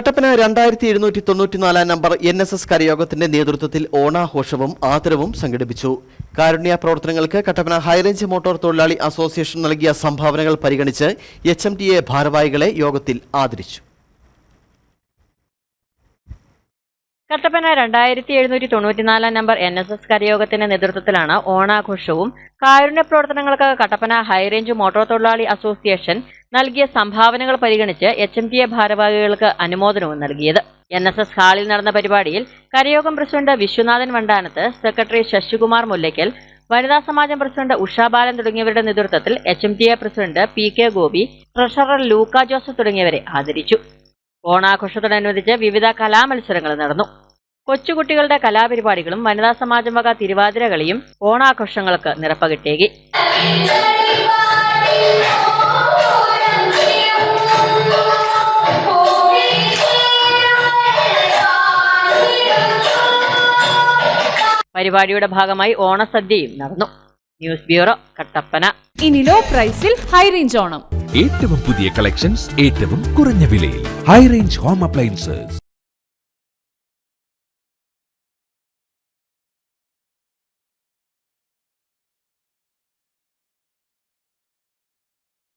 കട്ടപ്പന രണ്ടായിരത്തി എഴുന്നൂറ്റി തൊണ്ണൂറ്റിനാലാം നമ്പർ എൻ എസ് എസ് കരയോഗത്തിന്റെ നേതൃത്വത്തിൽ ഓണാഘോഷവും ആദരവും സംഘടിപ്പിച്ചു. കാരുണ്യ പ്രവർത്തനങ്ങൾക്ക് കട്ടപ്പന ഹൈറേഞ്ച് മോട്ടോർ തൊഴിലാളി അസോസിയേഷൻ നൽകിയ സംഭാവനകൾ പരിഗണിച്ച് എച്ച് എം ടി എ ഭാരവാഹികളെ യോഗത്തിൽ ആദരിച്ചു. കട്ടപ്പന രണ്ടായിരത്തി എഴുന്നൂറ്റി തൊണ്ണൂറ്റിനാലാം നമ്പർ എൻ എസ് എസ് കരയോഗത്തിന്റെ നേതൃത്വത്തിലാണ് ഓണാഘോഷവും. കാരുണ്യ പ്രവർത്തനങ്ങൾക്ക് കട്ടപ്പന ഹൈറേഞ്ച് മോട്ടോർ തൊഴിലാളി അസോസിയേഷൻ നൽകിയ സംഭാവനകൾ പരിഗണിച്ച് എച്ച് എം ടി എ ഭാരവാഹികൾക്ക് അനുമോദനവും നൽകിയത്. എൻ എസ് എസ് ഹാളിൽ നടന്ന പരിപാടിയിൽ കരയോഗം പ്രസിഡന്റ് വിശ്വനാഥൻ വണ്ടാനത്ത് സെക്രട്ടറി ശശികുമാർ മുല്ലയ്ക്കൽ വനിതാ സമാജം പ്രസിഡന്റ് ഉഷാ ബാലൻ തുടങ്ങിയവരുടെ നേതൃത്വത്തിൽ H M T A president P K Gopi treasurer Luka Joseph തുടങ്ങിയവരെ ആദരിച്ചു. ഓണാഘോഷത്തോടനുബന്ധിച്ച് വിവിധ കലാമത്സരങ്ങൾ നടന്നു. കൊച്ചുകുട്ടികളുടെ കലാപരിപാടികളും വനിതാ സമാജം വക തിരുവാതിരകളിയും ഓണാഘോഷങ്ങൾക്ക് നിറപ്പകിട്ടേകി പരിപാടിയുടെ ഭാഗമായി ഓണസദ്യയും നടന്നു. News bureau Kattappana. ഇനി ലോ പ്രൈസിൽ ഹൈ റേഞ്ച് ഓണം. ഏറ്റവും പുതിയ കളക്ഷൻസ് ഏറ്റവും കുറഞ്ഞ വിലയിൽ. High range home appliances.